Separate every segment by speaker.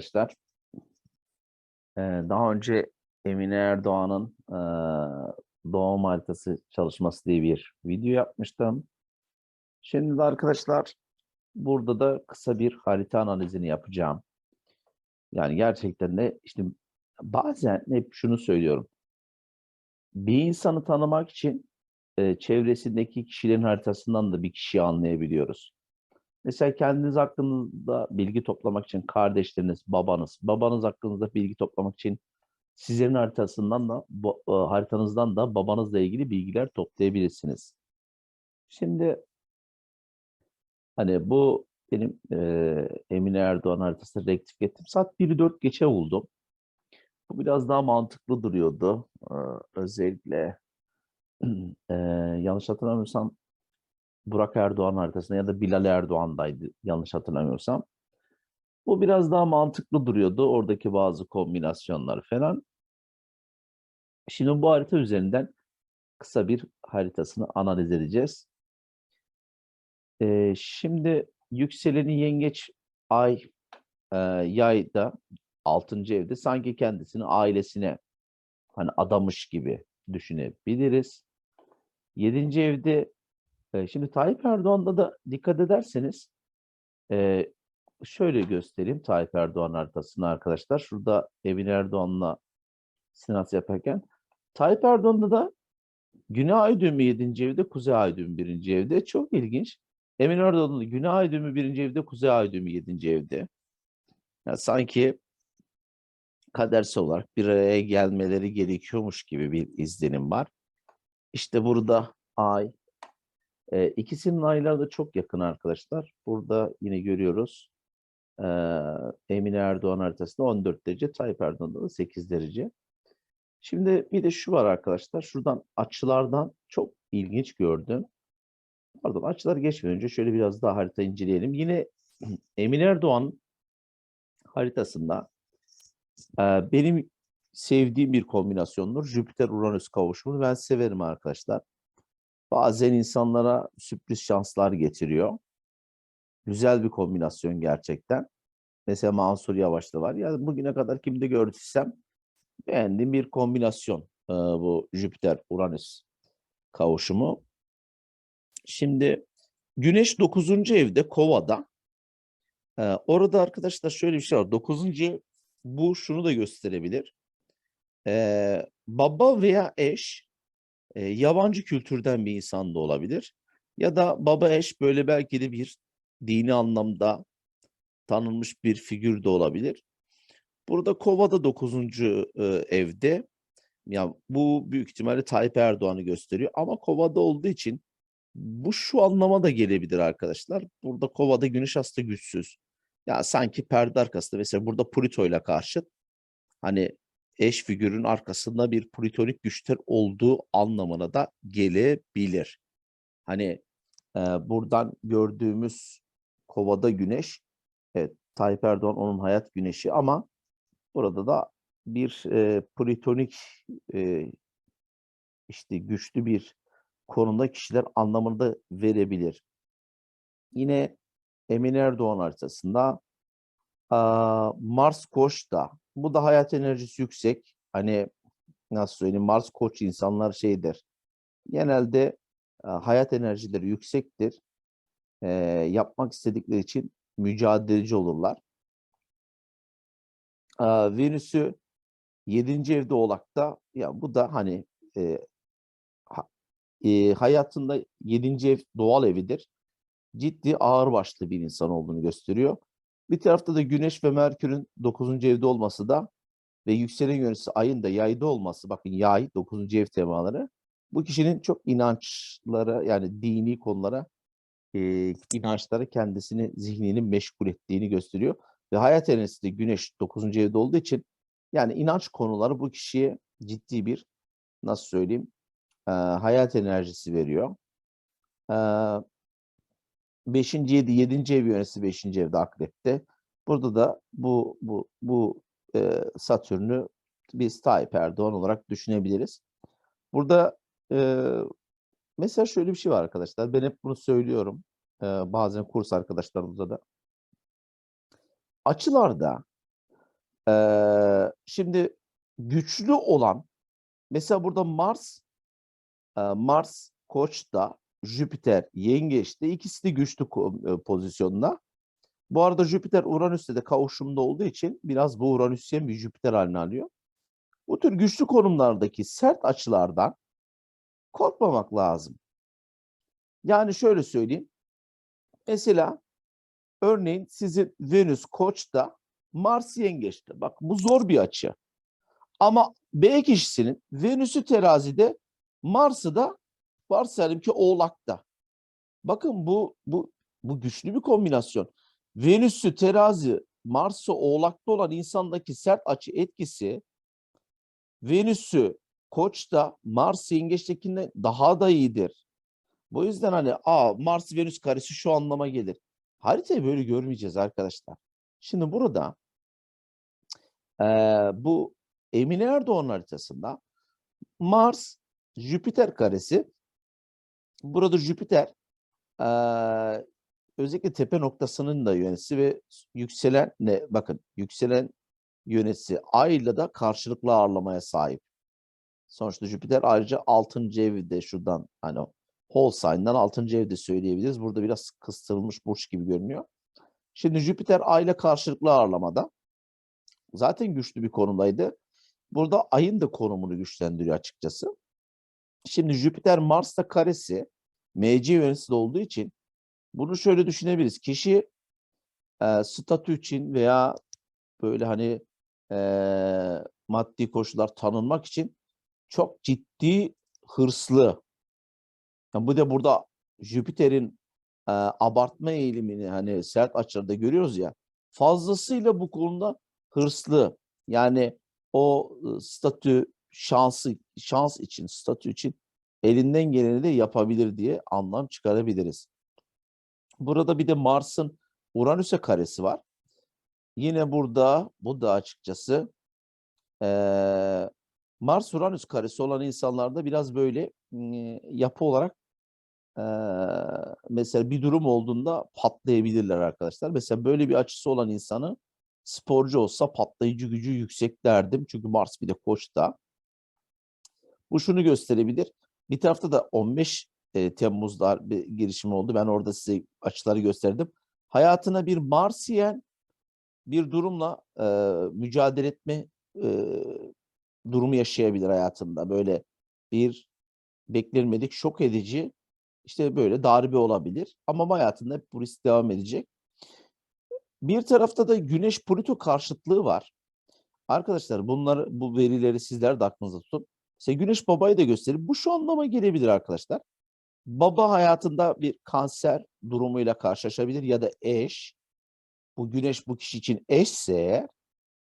Speaker 1: Arkadaşlar. Ee, daha önce Emine Erdoğan'ın eee, doğum haritası çalışması diye bir video yapmıştım. Şimdi de arkadaşlar burada da kısa bir harita analizini yapacağım. Yani gerçekten de işte bazen hep şunu söylüyorum. Bir insanı tanımak için e, çevresindeki kişilerin haritasından da bir kişiyi anlayabiliyoruz. Mesela kendiniz hakkında bilgi toplamak için kardeşleriniz, babanız, babanız hakkında bilgi toplamak için sizlerin haritasından da e, haritanızdan da babanızla ilgili bilgiler toplayabilirsiniz. Şimdi hani bu benim e, Emine Erdoğan haritasını rektif ettim. Saat 1'i 4 geçe buldum. Bu biraz daha mantıklı duruyordu. Ee, özellikle e, yanlış hatırlamıyorsam Burak Erdoğan haritasında ya da Bilal Erdoğan'daydı yanlış hatırlamıyorsam. Bu biraz daha mantıklı duruyordu. Oradaki bazı kombinasyonlar falan. Şimdi bu harita üzerinden kısa bir haritasını analiz edeceğiz. Ee, şimdi yükseleni yengeç ay e, yayda 6. evde sanki kendisini ailesine hani adamış gibi düşünebiliriz. 7. evde şimdi Tayyip Erdoğan'da da dikkat ederseniz şöyle göstereyim Tayyip Erdoğan haritasını arkadaşlar. Şurada Evin Erdoğan'la sinası yaparken Tayyip Erdoğan'da da Güney Ay düğümü 7. evde, Kuzey Ay düğümü 1. evde. Çok ilginç. Emin Erdoğan'da da Güney Ay düğümü 1. evde, Kuzey Ay düğümü 7. evde. Yani sanki kadersel olarak bir araya gelmeleri gerekiyormuş gibi bir izlenim var. İşte burada Ay, e, ikisinin ayları da çok yakın arkadaşlar. Burada yine görüyoruz. E, Emine Erdoğan haritasında 14 derece, Tayyip Erdoğan'da da 8 derece. Şimdi bir de şu var arkadaşlar. Şuradan açılardan çok ilginç gördüm. Pardon açılar geçmeden önce şöyle biraz daha harita inceleyelim. Yine Emine Erdoğan haritasında e, benim sevdiğim bir kombinasyondur. Jüpiter-Uranüs kavuşumu. Ben severim arkadaşlar. Bazen insanlara sürpriz şanslar getiriyor. Güzel bir kombinasyon gerçekten. Mesela Mansur Yavaş'ta var. Yani bugüne kadar kimde gördüysem beğendiğim bir kombinasyon e, bu Jüpiter-Uranüs kavuşumu. Şimdi Güneş 9. evde Kova'da. E, orada arkadaşlar şöyle bir şey var. 9. ev bu şunu da gösterebilir. E, baba veya eş e, yabancı kültürden bir insan da olabilir. Ya da baba eş böyle belki de bir dini anlamda tanınmış bir figür de olabilir. Burada Kova'da 9. e, evde ya bu büyük ihtimalle Tayyip Erdoğan'ı gösteriyor ama Kova'da olduğu için bu şu anlama da gelebilir arkadaşlar. Burada Kova'da Güneş aslında güçsüz. Ya sanki perde arkasında mesela burada Plüto ile karşıt hani eş figürün arkasında bir plütonik güçler olduğu anlamına da gelebilir. Hani e, buradan gördüğümüz Kova'da Güneş evet Tayyip Erdoğan onun hayat güneşi ama burada da bir e, plütonik e, işte güçlü bir konumda kişiler anlamını da verebilir. Yine Emin Erdoğan haritasında Mars Koç'ta. Bu da hayat enerjisi yüksek. Hani nasıl söyleyeyim Mars Koç insanlar şeydir. Genelde e, hayat enerjileri yüksektir. E, yapmak istedikleri için mücadeleci olurlar. Aa, Venüs'ü 7. evde Oğlak'ta ya bu da hani e, e, hayatında 7. ev doğal evidir. Ciddi ağırbaşlı bir insan olduğunu gösteriyor. Bir tarafta da Güneş ve Merkür'ün 9. evde olması da ve yükselen yönüsü ayın da yayda olması bakın yay 9. ev temaları bu kişinin çok inançlara yani dini konulara e, inançlara kendisini zihnini meşgul ettiğini gösteriyor. Ve hayat enerjisi de Güneş 9. evde olduğu için yani inanç konuları bu kişiye ciddi bir nasıl söyleyeyim e, hayat enerjisi veriyor. E, 5. 7. 7. ev yönetisi 5. evde akrepte. Burada da bu bu bu e, Satürn'ü biz Tayyip Erdoğan olarak düşünebiliriz. Burada e, mesela şöyle bir şey var arkadaşlar. Ben hep bunu söylüyorum. E, bazen kurs arkadaşlarımıza da. açılarda eee, şimdi güçlü olan mesela burada Mars eee, Mars Koç'ta Jüpiter Yengeç'te ikisi de güçlü e, pozisyonda. Bu arada Jüpiter Uranüs'te de kavuşumda olduğu için biraz bu Uranüsyen bir Jüpiter haline alıyor. Bu tür güçlü konumlardaki sert açılardan korkmamak lazım. Yani şöyle söyleyeyim. Mesela örneğin sizin Venüs Koç'ta Mars Yengeç'te. Bak bu zor bir açı. Ama B kişisinin Venüs'ü terazide Mars'ı da varsayalım ki Oğlak'ta. Bakın bu bu bu güçlü bir kombinasyon. Venüs'ü terazi, Mars'ı Oğlak'ta olan insandaki sert açı etkisi Venüs'ü Koç'ta Mars Yengeç'tekinden daha da iyidir. Bu yüzden hani aa Mars Venüs karesi şu anlama gelir. Haritayı böyle görmeyeceğiz arkadaşlar. Şimdi burada eee, bu Emine Erdoğan haritasında Mars Jüpiter karesi burada Jüpiter eee, özellikle tepe noktasının da yönetisi ve yükselen ne bakın yükselen yönetisi Ay'la da karşılıklı ağırlamaya sahip. Sonuçta Jüpiter ayrıca 6. evde şuradan hani whole sign'dan 6. evde söyleyebiliriz. Burada biraz kıstırılmış burç gibi görünüyor. Şimdi Jüpiter Ay ile karşılıklı ağırlamada. Zaten güçlü bir konumdaydı. Burada Ay'ın da konumunu güçlendiriyor açıkçası. Şimdi Jüpiter Mars'ta karesi MC yöneticisi olduğu için bunu şöyle düşünebiliriz. Kişi e, statü için veya böyle hani e, maddi koşullar tanınmak için çok ciddi hırslı. Yani bu da burada Jüpiter'in e, abartma eğilimini hani sert açılarda görüyoruz ya. Fazlasıyla bu konuda hırslı. Yani o e, statü şansı şans için, statü için elinden geleni de yapabilir diye anlam çıkarabiliriz. Burada bir de Mars'ın Uranüs'e karesi var. Yine burada bu da açıkçası eee Mars Uranüs karesi olan insanlarda biraz böyle mm, yapı olarak eee, mesela bir durum olduğunda patlayabilirler arkadaşlar. Mesela böyle bir açısı olan insanı sporcu olsa patlayıcı gücü yüksek derdim. Çünkü Mars bir de Koç'ta. Bu şunu gösterebilir. Bir tarafta da 15 e, Temmuz'da bir girişim oldu. Ben orada size açıları gösterdim. Hayatına bir Marsiyen bir durumla e, mücadele etme e, durumu yaşayabilir hayatında. Böyle bir beklenmedik, şok edici işte böyle darbe olabilir. Ama hayatında hep bu risk devam edecek. Bir tarafta da Güneş Plüto karşıtlığı var. Arkadaşlar bunları bu verileri sizler de aklınızda tutun. Mesela Güneş babayı da gösterir. Bu şu anlama gelebilir arkadaşlar. Baba hayatında bir kanser durumuyla karşılaşabilir ya da eş. Bu güneş bu kişi için eşse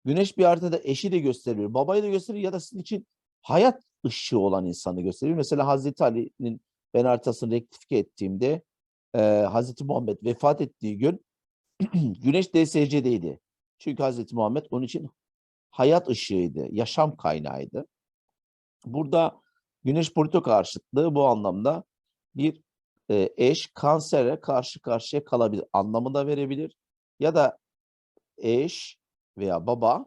Speaker 1: güneş bir haritada eşi de gösteriyor, babayı da gösteriyor ya da sizin için hayat ışığı olan insanı gösteriyor. Mesela Hazreti Ali'nin ben haritasını rektifike ettiğimde e, Hazreti Muhammed vefat ettiği gün güneş DSC'deydi. Çünkü Hazreti Muhammed onun için hayat ışığıydı, yaşam kaynağıydı. Burada güneş Plüto karşıtlığı bu anlamda bir e, eş kansere karşı karşıya kalabilir anlamı da verebilir. Ya da eş veya baba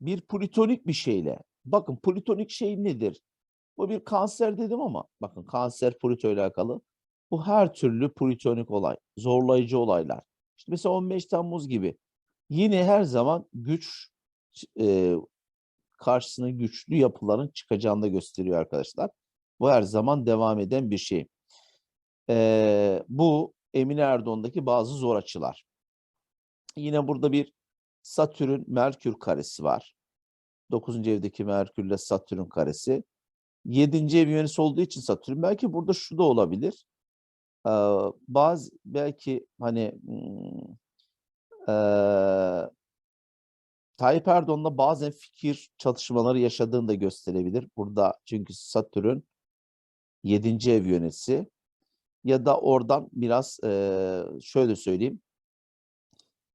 Speaker 1: bir plütonik bir şeyle. Bakın plütonik şey nedir? Bu bir kanser dedim ama bakın kanser Plüto ile alakalı. Bu her türlü plütonik olay, zorlayıcı olaylar. İşte mesela 15 Temmuz gibi. Yine her zaman güç e, karşısına güçlü yapıların çıkacağını da gösteriyor arkadaşlar. Bu her zaman devam eden bir şey. Ee, bu Emine Erdoğan'daki bazı zor açılar. Yine burada bir Satürn Merkür karesi var. 9. evdeki Merkürle Satürn karesi. 7. ev yönesi olduğu için Satürn. Belki burada şu da olabilir. Ee, bazı belki hani eee Tayyip Erdoğan'la bazen fikir çatışmaları yaşadığını da gösterebilir. Burada çünkü Satürn 7. ev yönesi ya da oradan biraz eee, şöyle söyleyeyim.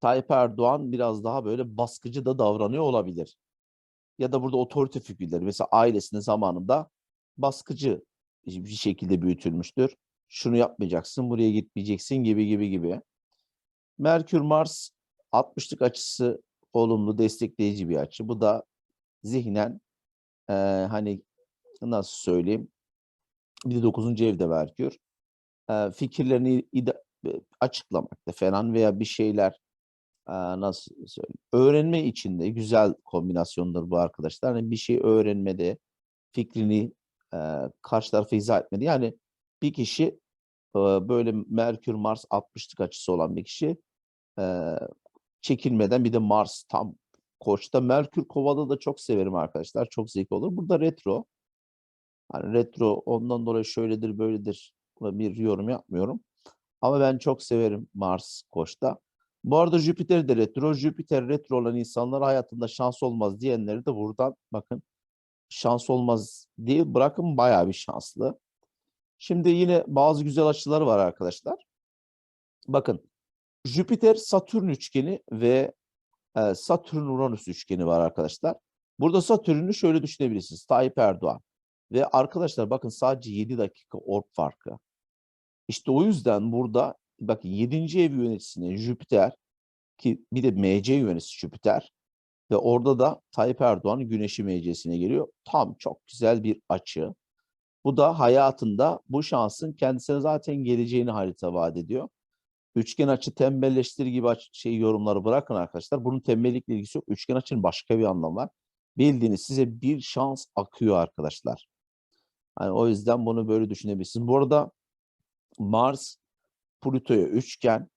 Speaker 1: Tayyip Erdoğan biraz daha böyle baskıcı da davranıyor olabilir. Ya da burada otorite figürleri mesela ailesinin zamanında baskıcı bir şekilde büyütülmüştür. Şunu yapmayacaksın, buraya gitmeyeceksin gibi gibi gibi. Merkür Mars 60'lık açısı olumlu, destekleyici bir açı. Bu da zihnen eee, hani nasıl söyleyeyim? Bir de 9. evde Merkür. Eee, fikirlerini e, açıklamakta falan veya bir şeyler eee, nasıl söyleyeyim? Öğrenme içinde güzel kombinasyondur bu arkadaşlar. Hani bir şey öğrenmede fikrini eee, karşı tarafa izah etmedi. Yani bir kişi eee, böyle Merkür Mars 60'lık açısı olan bir kişi eee, çekilmeden bir de Mars tam Koç'ta Merkür Kova'da da çok severim arkadaşlar. Çok zevkli olur. Burada retro. Hani retro ondan dolayı şöyledir böyledir Buna bir yorum yapmıyorum. Ama ben çok severim Mars Koç'ta. Bu arada Jüpiter de retro. Jüpiter retro olan insanlar hayatında şans olmaz diyenleri de buradan bakın şans olmaz diye bırakın bayağı bir şanslı. Şimdi yine bazı güzel açıları var arkadaşlar. Bakın Jüpiter Satürn üçgeni ve e, Satürn Uranüs üçgeni var arkadaşlar. Burada Satürn'ü şöyle düşünebilirsiniz. Tayyip Erdoğan. Ve arkadaşlar bakın sadece 7 dakika orb farkı. İşte o yüzden burada bakın 7. ev yöneticisine Jüpiter ki bir de MC yöneticisi Jüpiter ve orada da Tayyip Erdoğan Güneş'i MC'sine geliyor. Tam çok güzel bir açı. Bu da hayatında bu şansın kendisine zaten geleceğini harita vaat ediyor. Üçgen açı tembelleştir gibi şey yorumları bırakın arkadaşlar. Bunun tembellikle ilgisi yok. Üçgen açının başka bir anlamı var. Bildiğiniz size bir şans akıyor arkadaşlar. Hani o yüzden bunu böyle düşünebilirsiniz. Bu arada Mars Plüto'ya üçgen.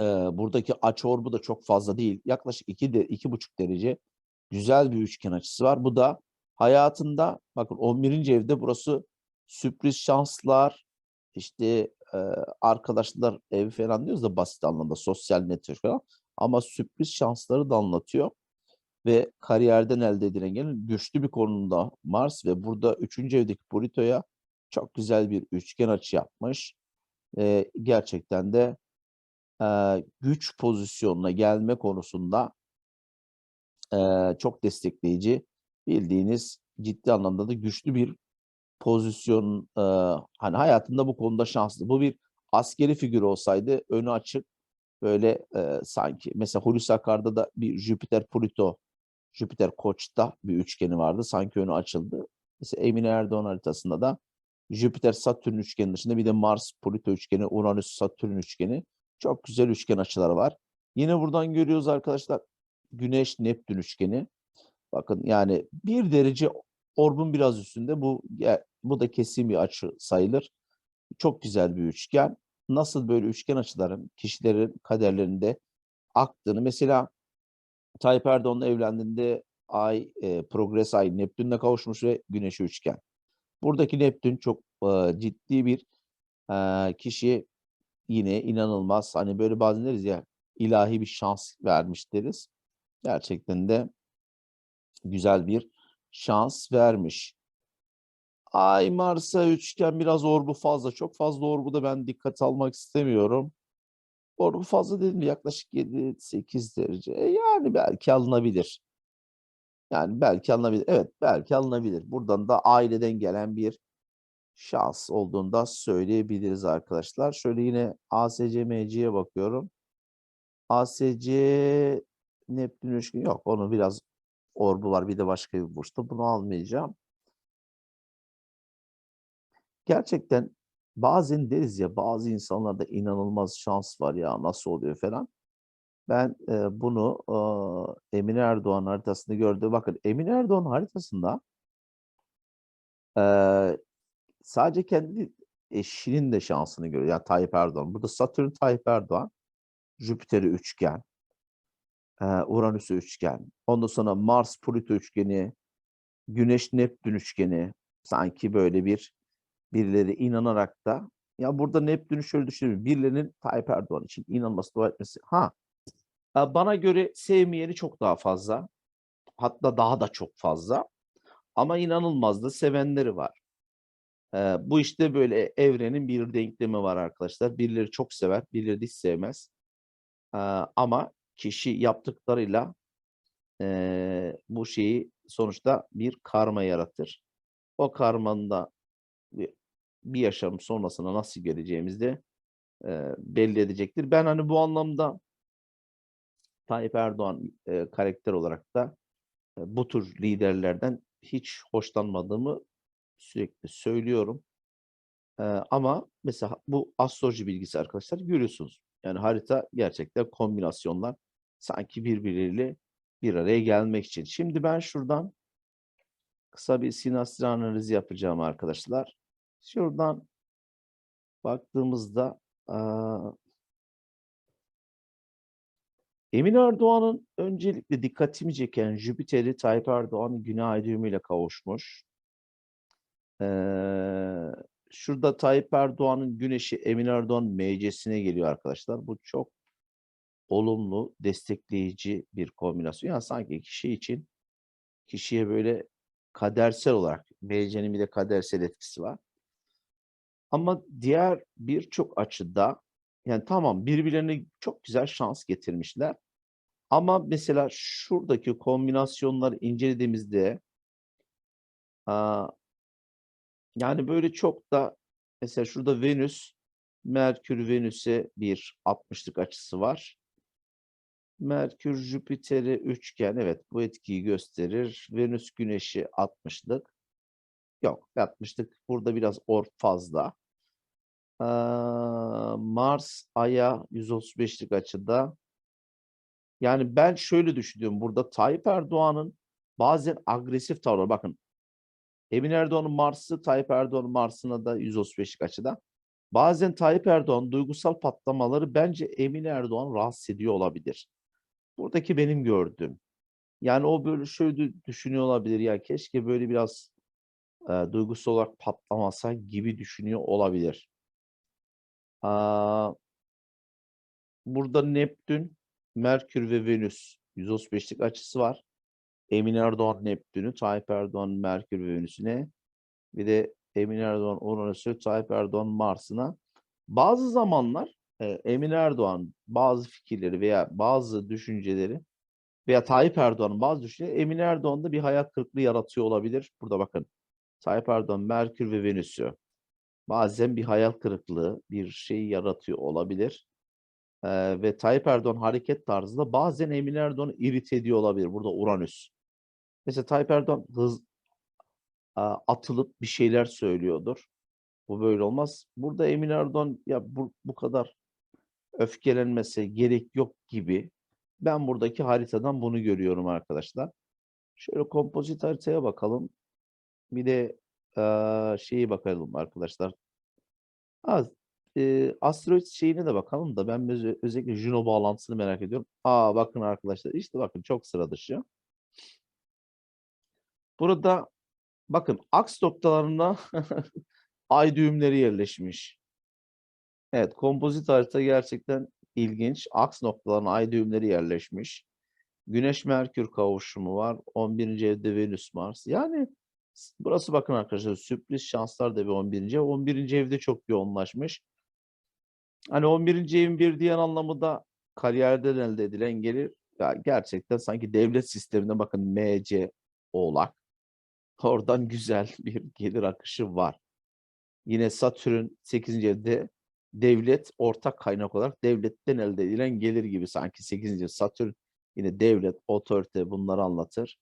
Speaker 1: Ee, buradaki açı orbu da çok fazla değil. Yaklaşık 2 de iki buçuk derece güzel bir üçgen açısı var. Bu da hayatında bakın 11. evde burası sürpriz şanslar işte e, arkadaşlar ev falan diyoruz da basit anlamda sosyal network falan ama sürpriz şansları da anlatıyor ve kariyerden elde edilen gene güçlü bir konumda Mars ve burada 3. evdeki Plüto'ya çok güzel bir üçgen açı yapmış. Ee, gerçekten de e, güç pozisyonuna gelme konusunda e, çok destekleyici. Bildiğiniz ciddi anlamda da güçlü bir pozisyon e, hani hayatında bu konuda şanslı. Bu bir askeri figür olsaydı önü açık böyle e, sanki mesela Hulusi Akar'da da bir Jüpiter Plüto Jüpiter Koç'ta bir üçgeni vardı. Sanki önü açıldı. Mesela Emine Erdoğan haritasında da Jüpiter Satürn üçgeni dışında bir de Mars Plüto üçgeni, Uranüs Satürn üçgeni. Çok güzel üçgen açıları var. Yine buradan görüyoruz arkadaşlar Güneş Neptün üçgeni. Bakın yani bir derece orbun biraz üstünde bu bu da kesin bir açı sayılır. Çok güzel bir üçgen. Nasıl böyle üçgen açıların kişilerin kaderlerinde aktığını mesela Tayyip Erdoğan'la evlendiğinde Ay, e, Progres Ay Neptün'le kavuşmuş ve Güneş'e üçgen. Buradaki Neptün çok e, ciddi bir e, kişi yine inanılmaz hani böyle bazen deriz ya ilahi bir şans vermiş deriz. Gerçekten de güzel bir şans vermiş. Ay Mars'a üçgen biraz orbu fazla. Çok fazla orbu da ben dikkat almak istemiyorum. Orbu fazla dedim yaklaşık 7-8 derece. E, yani belki alınabilir. Yani belki alınabilir. Evet belki alınabilir. Buradan da aileden gelen bir şans olduğunu da söyleyebiliriz arkadaşlar. Şöyle yine ASC MC'ye bakıyorum. ASC Neptün üçgeni yok. Onu biraz orbu var. Bir de başka bir burçta. Bunu almayacağım. Gerçekten bazen deriz ya bazı insanlarda inanılmaz şans var ya nasıl oluyor falan. Ben e, bunu e, Emine Erdoğan haritasında gördüm. Bakın Emine Erdoğan haritasında e, sadece kendi eşinin de şansını görüyor. Yani Tayyip Erdoğan. Burada Satürn Tayyip Erdoğan. Jüpiter'i üçgen. E, Uranüs'ü üçgen. Ondan sonra Mars Plüto üçgeni. Güneş Neptün üçgeni. Sanki böyle bir birileri inanarak da ya burada Neptün'ü şöyle düşünüyorum. Birilerinin Tayyip Erdoğan için inanması, dua etmesi. Ha e, bana göre sevmeyeni çok daha fazla. Hatta daha da çok fazla. Ama inanılmaz da sevenleri var. Bu işte böyle evrenin bir denklemi var arkadaşlar. Birileri çok sever, birileri hiç sevmez. Ama kişi yaptıklarıyla e, bu şeyi sonuçta bir karma yaratır. O karmanın da bir, yaşam sonrasına nasıl geleceğimizi de e, belli edecektir. Ben hani bu anlamda Tayyip Erdoğan e, karakter olarak da e, bu tür liderlerden hiç hoşlanmadığımı sürekli söylüyorum. E, ama mesela bu astroloji bilgisi arkadaşlar görüyorsunuz. Yani harita gerçekten kombinasyonlar sanki birbirleriyle bir araya gelmek için. Şimdi ben şuradan kısa bir sinastri analizi yapacağım arkadaşlar. Şuradan baktığımızda Emin Erdoğan'ın öncelikle dikkatimi çeken Jüpiter'i Tayyip Erdoğan'ın güney ay düğümüyle kavuşmuş. Ee, şurada Tayyip Erdoğan'ın güneşi Emin Erdoğan MC'sine geliyor arkadaşlar. Bu çok olumlu, destekleyici bir kombinasyon. Yani sanki kişi için kişiye böyle kadersel olarak MC'nin bir de kadersel etkisi var. Ama diğer birçok açıda yani tamam birbirlerine çok güzel şans getirmişler. Ama mesela şuradaki kombinasyonları incelediğimizde yani böyle çok da mesela şurada Venüs Merkür Venüs'e bir 60'lık açısı var. Merkür Jüpiter'e üçgen evet bu etkiyi gösterir. Venüs Güneş'i 60'lık. Yok 60'lık burada biraz or fazla. Ee, Mars Ay'a 135'lik açıda. Yani ben şöyle düşünüyorum. Burada Tayyip Erdoğan'ın bazen agresif tavrı. Bakın Emin Erdoğan'ın Mars'ı Tayyip Erdoğan'ın Mars'ına da 135'lik açıda. Bazen Tayyip Erdoğan duygusal patlamaları bence Emin Erdoğan rahatsız ediyor olabilir. Buradaki benim gördüğüm. Yani o böyle şöyle düşünüyor olabilir ya keşke böyle biraz e, duygusal olarak patlamasa gibi düşünüyor olabilir. Aa, burada Neptün, Merkür ve Venüs 135'lik açısı var. Emin Erdoğan Neptün'ü, Tayyip Erdoğan Merkür ve Venüs'üne bir de Emin Erdoğan Uranüs'ü, Tayyip Erdoğan Mars'ına. Bazı zamanlar e, Emin Erdoğan bazı fikirleri veya bazı düşünceleri veya Tayyip Erdoğan'ın bazı düşünceleri Emin Erdoğan'da bir hayal kırıklığı yaratıyor olabilir. Burada bakın Tayyip Erdoğan Merkür ve Venüs'ü bazen bir hayal kırıklığı, bir şey yaratıyor olabilir. Ee, ve Tayyip Erdoğan hareket tarzında bazen Emin Erdoğan'ı irite ediyor olabilir. Burada Uranüs. Mesela Tayyip Erdoğan hız atılıp bir şeyler söylüyordur. Bu böyle olmaz. Burada Emin Erdoğan ya bu, bu kadar öfkelenmese gerek yok gibi. Ben buradaki haritadan bunu görüyorum arkadaşlar. Şöyle kompozit haritaya bakalım. Bir de eee, şeyi bakalım arkadaşlar. Ha, eee, asteroid şeyine de bakalım da ben öz- özellikle Juno bağlantısını merak ediyorum. Aa bakın arkadaşlar işte bakın çok sıra dışı. Burada bakın aks noktalarına ay düğümleri yerleşmiş. Evet kompozit harita gerçekten ilginç. Aks noktalarına ay düğümleri yerleşmiş. Güneş Merkür kavuşumu var. 11. evde Venüs Mars. Yani burası bakın arkadaşlar sürpriz şanslar da bir 11. ev. 11. evde çok yoğunlaşmış. Hani 11. evin bir diğer anlamı da kariyerden elde edilen gelir. Gerçekten sanki devlet sisteminde bakın MC Oğlak. Oradan güzel bir gelir akışı var. Yine Satürn 8. evde devlet ortak kaynak olarak devletten elde edilen gelir gibi sanki 8. ev Satürn yine devlet, otorite bunları anlatır.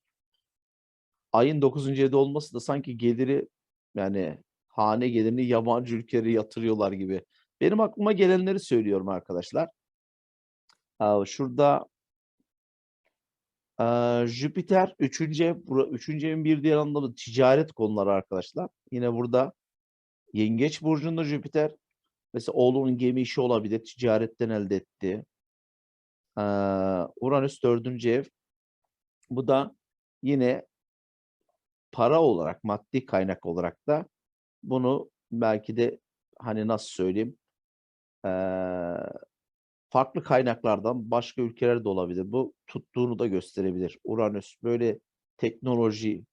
Speaker 1: Ayın 9. evde olması da sanki geliri yani hane gelirini yabancı ülkelere yatırıyorlar gibi. Benim aklıma gelenleri söylüyorum arkadaşlar. Aa, Şurada aa, Jüpiter 3. ev, 3. evin bir diğer anlamı ticaret konuları arkadaşlar. Yine burada Yengeç burcunda Jüpiter mesela oğlunun gemi işi olabilir, ticaretten elde etti. Ee, Uranüs dördüncü ev. Bu da yine para olarak, maddi kaynak olarak da bunu belki de hani nasıl söyleyeyim ee, farklı kaynaklardan başka ülkeler de olabilir. Bu tuttuğunu da gösterebilir. Uranüs böyle teknolojiyle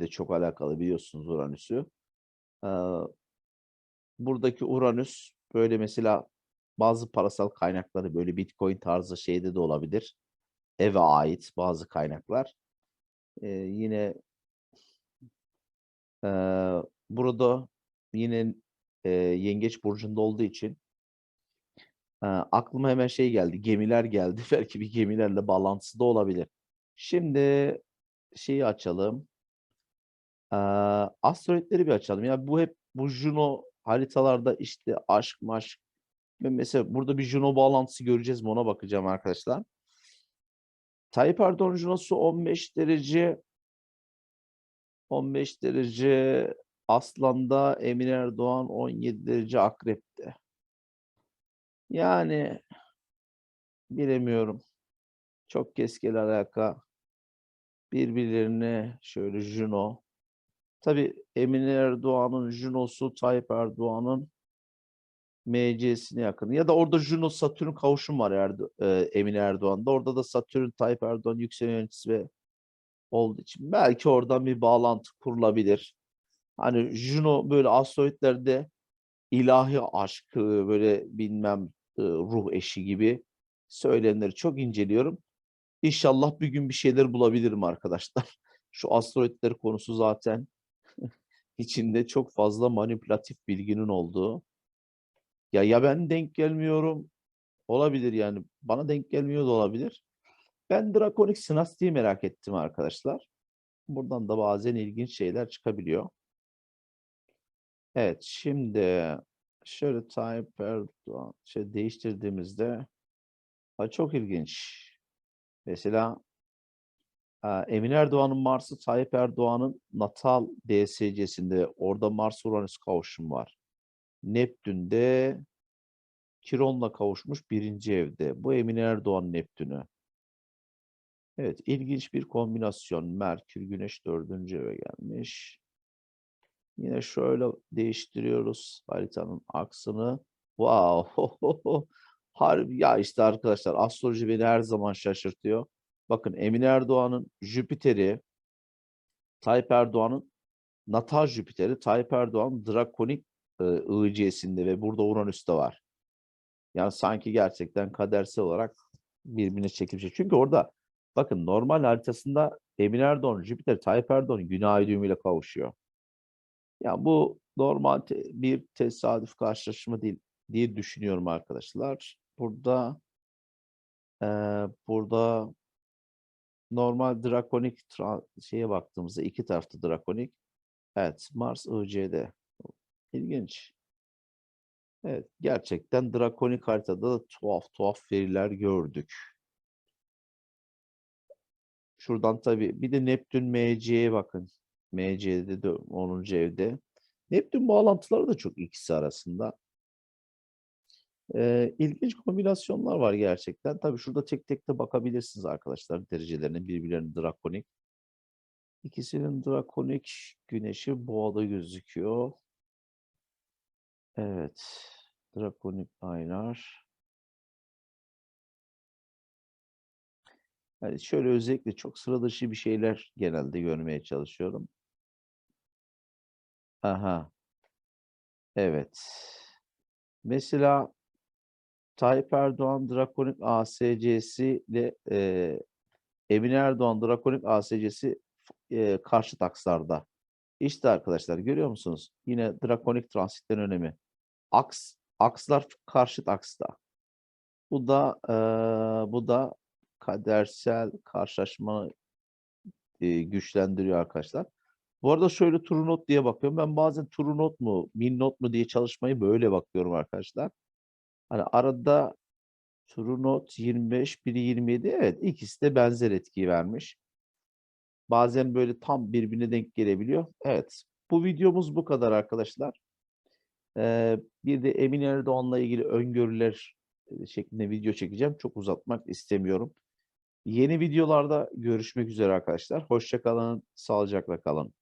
Speaker 1: de çok alakalı biliyorsunuz Uranüs'ü. Ee, buradaki Uranüs böyle mesela bazı parasal kaynakları böyle Bitcoin tarzı şeyde de olabilir. Eve ait bazı kaynaklar. Ee, yine e, burada yine e, Yengeç burcunda olduğu için Eee, aklıma hemen şey geldi, gemiler geldi. Belki bir gemilerle bağlantısı da olabilir. Şimdi şeyi açalım. Eee, asteroidleri bir açalım. Ya bu hep bu Juno haritalarda işte aşk maşk mesela burada bir Juno bağlantısı göreceğiz mi ona bakacağım arkadaşlar. Tayyip Erdoğan Juno'su 15 derece 15 derece Aslan'da, Emin Erdoğan 17 derece Akrep'te. Yani bilemiyorum. Çok keskin alaka. Birbirlerine şöyle Juno. Tabii Emin Erdoğan'ın Juno'su Tayyip Erdoğan'ın MC'sine yakın. Ya da orada Juno Satürn kavuşum var Erdo eee, Emin Erdoğan'da. Orada da Satürn Tayyip Erdoğan yükselen yöneticisi ve olduğu için belki oradan bir bağlantı kurulabilir. Hani Juno böyle asteroidlerde ilahi aşkı böyle bilmem ııı, ruh eşi gibi söylemleri çok inceliyorum. İnşallah bir gün bir şeyler bulabilirim arkadaşlar. Şu asteroidler konusu zaten içinde çok fazla manipülatif bilginin olduğu. Ya ya ben denk gelmiyorum olabilir yani bana denk gelmiyor da olabilir. Ben Drakonik Synasti'yi merak ettim arkadaşlar. Buradan da bazen ilginç şeyler çıkabiliyor. Evet şimdi şöyle Tayyip Erdoğan şey değiştirdiğimizde ha, çok ilginç. Mesela Emin Erdoğan'ın Mars'ı Tayyip Erdoğan'ın natal DSC'sinde orada Mars-Uranüs kavuşumu var. Neptün'de Kiron'la kavuşmuş birinci evde. Bu Emin Erdoğan Neptün'ü. Evet, ilginç bir kombinasyon. Merkür, Güneş dördüncü eve gelmiş. Yine şöyle değiştiriyoruz haritanın aksını. Wow! Harbi ya işte arkadaşlar astroloji beni her zaman şaşırtıyor. Bakın Emin Erdoğan'ın Jüpiter'i, Tayyip Erdoğan'ın natal Jüpiter'i, Tayyip Erdoğan drakonik ıı, IC'sinde ve burada Uranüs'te var. Yani sanki gerçekten kadersel olarak birbirine çekilmiş. Çünkü orada bakın normal haritasında Emin Erdoğan, Jüpiter, Tayyip Erdoğan Güney ay düğümüyle kavuşuyor. Ya bu normal te- bir tesadüf karşılaşma değil diye düşünüyorum arkadaşlar. Burada eee, burada normal drakonik şeye baktığımızda iki tarafta drakonik. Evet, Mars IC'de. İlginç. Evet, gerçekten drakonik haritada da tuhaf tuhaf veriler gördük. Şuradan tabii bir de Neptün MC'ye bakın. MC'de de 10. evde. Neptün bağlantıları da çok ikisi arasında. Ee, ilginç kombinasyonlar var gerçekten. Tabii şurada tek tek de bakabilirsiniz arkadaşlar derecelerine birbirlerinin drakonik. İkisinin drakonik güneşi boğada gözüküyor. Evet. Drakonik aynar. Yani şöyle özellikle çok sıra dışı bir şeyler genelde görmeye çalışıyorum. Aha. Evet. Mesela Tayyip Erdoğan Drakonik ASC'si ile eee Emin Erdoğan Drakonik ASC'si eee karşıt akslarda. İşte arkadaşlar görüyor musunuz? Yine drakonik transitlerin önemi. Aks, akslar karşıt aksta. Bu da eee, bu da kadersel karşılaşma eee, güçlendiriyor arkadaşlar. Bu arada şöyle true not diye bakıyorum. Ben bazen true not mu, min not mu diye çalışmayı böyle bakıyorum arkadaşlar. Hani arada true not 25, biri 27. Evet ikisi de benzer etkiyi vermiş. Bazen böyle tam birbirine denk gelebiliyor. Evet. Bu videomuz bu kadar arkadaşlar. Ee, bir de Emin Erdoğan'la ilgili öngörüler şeklinde video çekeceğim. Çok uzatmak istemiyorum. Yeni videolarda görüşmek üzere arkadaşlar. Hoşça kalın, sağlıcakla kalın.